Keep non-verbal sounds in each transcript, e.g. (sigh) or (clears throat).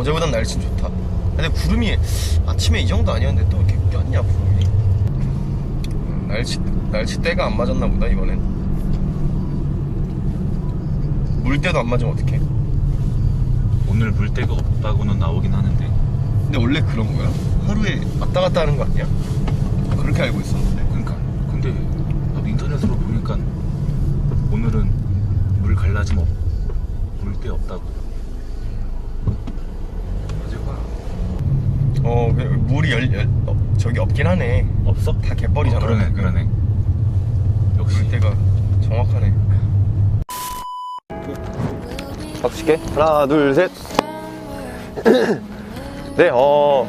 어제보단 날씨 좋다. 근데 구름이 아침에 이 정도 아니었는데 또 이렇게 꼈냐 구름이. 음, 날씨 날씨 때가 안 맞았나 보다 이번엔. 물때도 안 맞으면 어떡해? 오늘 물때가 없다고는 나오긴 하는데 근데 원래 그런 거야? 하루에 왔다 갔다 하는 거 아니야? 그렇게 알고 있었는데. 그러니까 근데 나도 인터넷으로 보니까 오늘은 물 갈라짐 없 물때 없다고 맞을까? 어, 그 물이 열, 열 어, 저기 없긴 하네. 없어? 다 갯벌이잖아. 어, 그러네 그러네 역시 물때가 정확하네. 박수 칠게. 하나, 둘, 셋. (clears throat) 네, 어,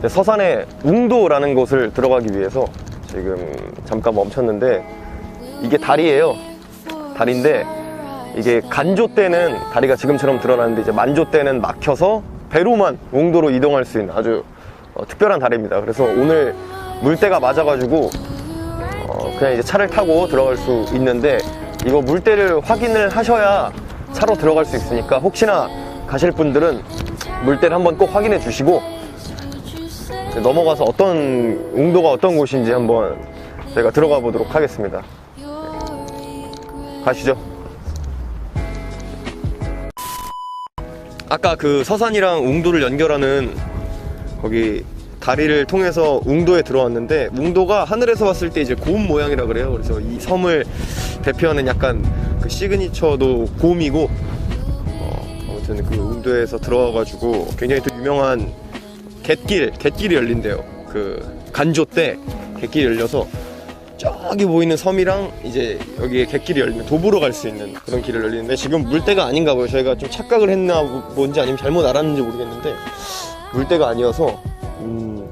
네, 서산의 웅도라는 곳을 들어가기 위해서 지금 잠깐 멈췄는데 이게 다리예요. 다리인데 이게 간조 때는 다리가 지금처럼 드러나는데 이제 만조 때는 막혀서 배로만 웅도로 이동할 수 있는 아주 어, 특별한 다리입니다. 그래서 오늘 물때가 맞아가지고 어, 그냥 이제 차를 타고 들어갈 수 있는데 이거 물때를 확인을 하셔야 차로 들어갈 수 있으니까 혹시나 가실 분들은 물때를 한번 꼭 확인해 주시고 넘어가서 어떤 웅도가 어떤 곳인지 한번 저희가 들어가 보도록 하겠습니다. 가시죠. 아까 그 서산이랑 웅도를 연결하는 거기 다리를 통해서 웅도에 들어왔는데 웅도가 하늘에서 봤을 때 이제 곰 모양이라 그래요. 그래서 이 섬을 대표하는 약간 그 시그니처도 곰이고 어, 아무튼 그 웅도에서 들어와가지고 굉장히 또 유명한 갯길 갯길이 열린대요. 그 간조 때 갯길이 열려서 저기 보이는 섬이랑 이제 여기에 갯길이 열리면 도보로 갈 수 있는 그런 길을 열리는데 지금 물때가 아닌가 봐요. 저희가 좀 착각을 했나 뭔지 아니면 잘못 알았는지 모르겠는데 물때가 아니어서 음,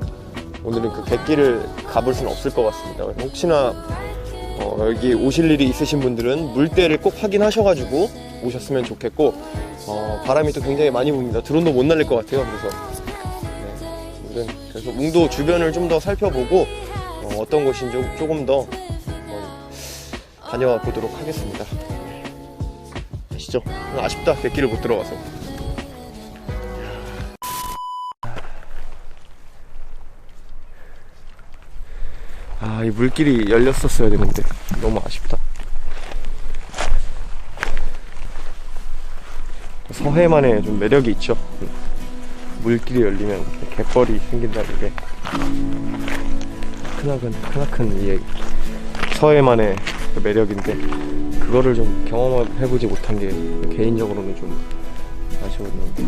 오늘은 그 갯길을 가볼 수는 없을 것 같습니다. 혹시나 어, 여기 오실 일이 있으신 분들은 물때를 꼭 확인하셔가지고 오셨으면 좋겠고 어, 바람이 또 굉장히 많이 붑니다. 드론도 못 날릴 것 같아요. 그래서 네, 그래서 웅도 주변을 좀 더 살펴보고 어, 떤 곳인지 조- 조금 더 어, 다녀와 보도록 하겠습니다. 가시죠. 아쉽다. 갯길을 못 들어가서. 아, 이 물길이 열렸었어야 되는데 너무 아쉽다. 서해만의 좀 매력이 있죠. 물길이 열리면 갯벌이 생긴다는 게 크나큰 크나큰 이 서해만의 그 매력인데 그거를 좀 경험해보지 못한 게 개인적으로는 좀 아쉬웠는데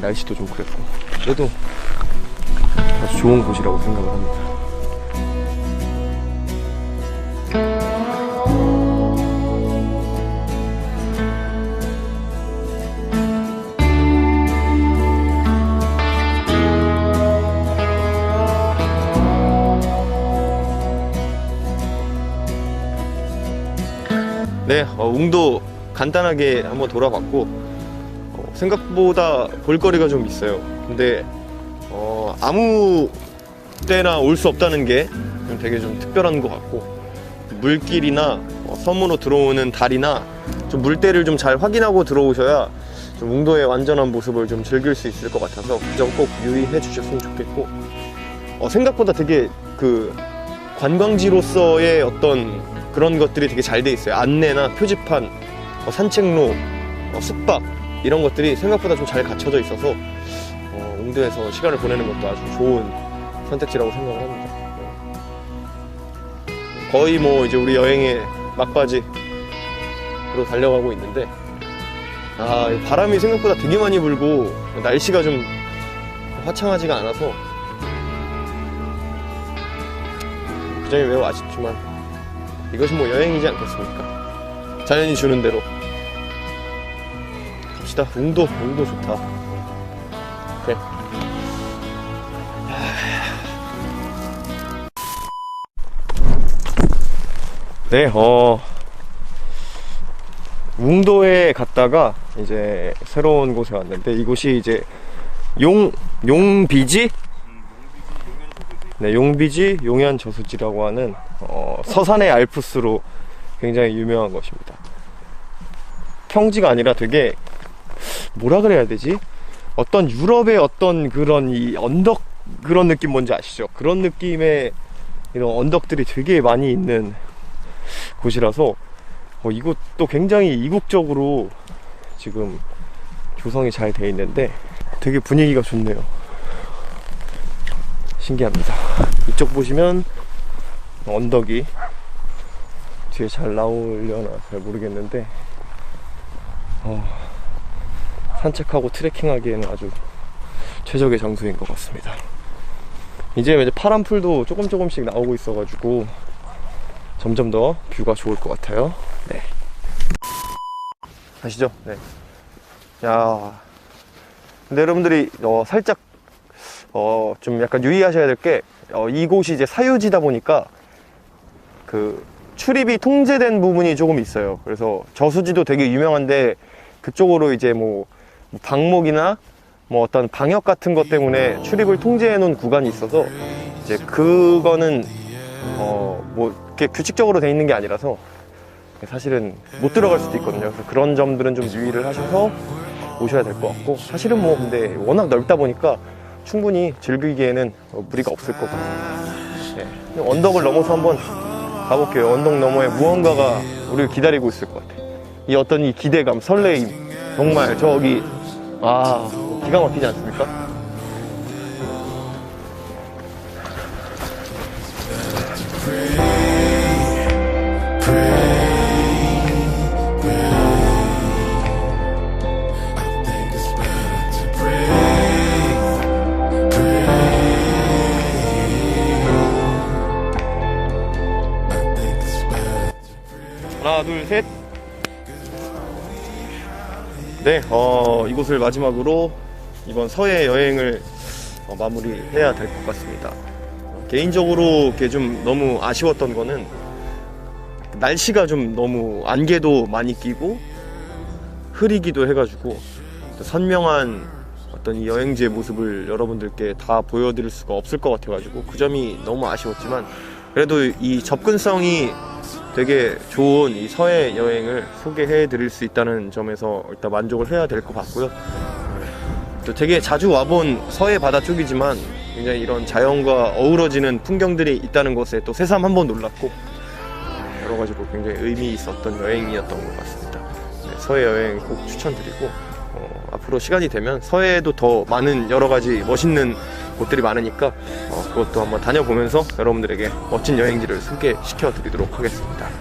날씨도 좀 그랬고 그래도 아주 좋은 곳이라고 생각을 합니다. 네, 어, 웅도 간단하게 한번 돌아봤고 어, 생각보다 볼거리가 좀 있어요. 근데 어, 아무 때나 올 수 없다는 게좀 되게 좀 특별한 것 같고 물길이나 어, 섬으로 들어오는 다리나 좀 물때를 좀 잘 확인하고 들어오셔야 좀 웅도의 완전한 모습을 좀 즐길 수 있을 것 같아서 그 점 꼭 유의해 주셨으면 좋겠고 어, 생각보다 되게 그 관광지로서의 어떤 그런 것들이 되게 잘 돼 있어요. 안내나 표지판, 어, 산책로, 어, 숙박 이런 것들이 생각보다 좀 잘 갖춰져 있어서 어, 웅도에서 시간을 보내는 것도 아주 좋은 선택지라고 생각을 합니다. 네. 거의 뭐 이제 우리 여행의 막바지로 달려가고 있는데 아, 이 바람이 생각보다 되게 많이 불고 날씨가 좀 화창하지가 않아서 그 점이 매우 아쉽지만 이것이 뭐 여행이지 않겠습니까? 자연이 주는 대로 갑시다. 웅도, 웅도 좋다. 그래. 네, 어, 웅도에 갔다가 이제 새로운 곳에 왔는데 이곳이 이제 용, 용비지? 네, 용비지 용현 저수지라고 하는 어, 서산의 알프스로 굉장히 유명한 것입니다. 평지가 아니라 되게 뭐라 그래야 되지? 어떤 유럽의 어떤 그런 이 언덕 그런 느낌 뭔지 아시죠? 그런 느낌의 이런 언덕들이 되게 많이 있는 곳이라서 어, 이곳도 굉장히 이국적으로 지금 조성이 잘 돼 있는데 되게 분위기가 좋네요. 신기합니다. 이쪽 보시면 언덕이 뒤에 잘 나오려나 잘 모르겠는데 어, 산책하고 트레킹하기에는 아주 최적의 장소인 것 같습니다. 이제 이제 파란 풀도 조금 조금씩 나오고 있어가지고 점점 더 뷰가 좋을 것 같아요. 네. 아시죠? 네. 야. 근데 여러분들이 어, 살짝 어, 좀 약간 유의하셔야 될게 어, 이곳이 이제 사유지다 보니까 그 출입이 통제된 부분이 조금 있어요. 그래서 저수지도 되게 유명한데 그쪽으로 이제 뭐 방목이나 뭐 어떤 방역 같은 것 때문에 출입을 통제해 놓은 구간이 있어서 이제 그거는 어 뭐 이렇게 규칙적으로 돼 있는 게 아니라서 사실은 못 들어갈 수도 있거든요. 그래서 그런 점들은 좀 유의를 하셔서 오셔야 될 것 같고 사실은 뭐 근데 워낙 넓다 보니까 충분히 즐기기에는 어, 무리가 없을 것 같아요. 네. 언덕을 넘어서 한번 가볼게요. 언덕 너머에 무언가가 우리를 기다리고 있을 것 같아. 이 어떤 이 기대감, 설레임, 정말 저기 아 기가 막히지 않습니까? 하 네, 어, 이곳을 마지막으로 이번 서해 여행을 어, 마무리해야 될 것 같습니다. 어, 개인적으로 이렇게 좀 너무 아쉬웠던 거는 날씨가 좀 너무 안개도 많이 끼고 흐리기도 해가지고 또 선명한 어떤 이 여행지의 모습을 여러분들께 다 보여드릴 수가 없을 것 같아가지고 그 점이 너무 아쉬웠지만 그래도 이 접근성이 되게 좋은 이 서해 여행을 소개해 드릴 수 있다는 점에서 일단 만족을 해야 될 것 같고요. 또 되게 자주 와본 서해 바다 쪽이지만 굉장히 이런 자연과 어우러지는 풍경들이 있다는 것에 또 새삼 한번 놀랐고 여러 가지로 굉장히 의미 있었던 여행이었던 것 같습니다. 네, 서해 여행 꼭 추천드리고 어, 앞으로 시간이 되면 서해에도 더 많은 여러 가지 멋있는 곳들이 많으니까 어, 그것도 한번 다녀보면서 여러분들에게 멋진 여행지를 소개시켜 드리도록 하겠습니다. 네.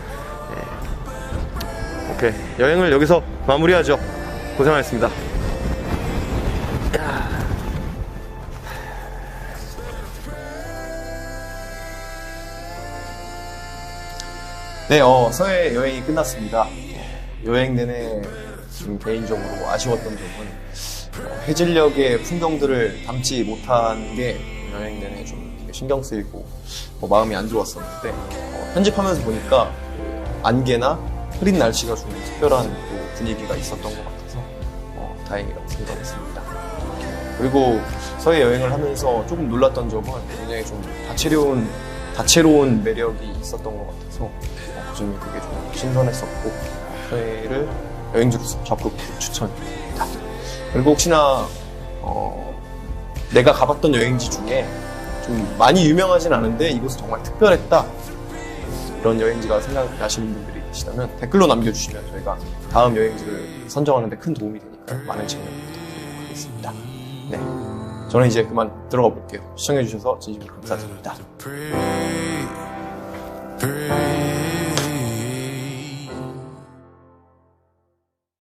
오케이 여행을 여기서 마무리하죠. 고생하셨습니다. 네, 어, 서해 여행이 끝났습니다. 여행 내내 좀 개인적으로 아쉬웠던 어, 해질녘의 풍경들을 담지 못한 게 여행 내내 좀 신경 쓰이고 뭐 마음이 안 좋았었는데 어, 편집하면서 보니까 안개나 흐린 날씨가 좀 특별한 또 분위기가 있었던 것 같아서 어, 다행이라고 생각했습니다. 그리고 서해 여행을 하면서 조금 놀랐던 점은 굉장히 좀 다채로운 다채로운 매력이 있었던 것 같아서 어, 그 점이 되게 좀 신선했었고 서해를 여행지로 적극 추천드립니다. 그리고 혹시나 어, 내가 가봤던 여행지 중에 좀 많이 유명하진 않은데 이곳은 정말 특별했다 이런 여행지가 생각나시는 분들이 계시다면 댓글로 남겨주시면 저희가 다음 여행지를 선정하는 데 큰 도움이 되니까 많은 참여 부탁드리도록 하겠습니다. 네. 저는 이제 그만 들어가 볼게요. 시청해주셔서 진심으로 감사드립니다.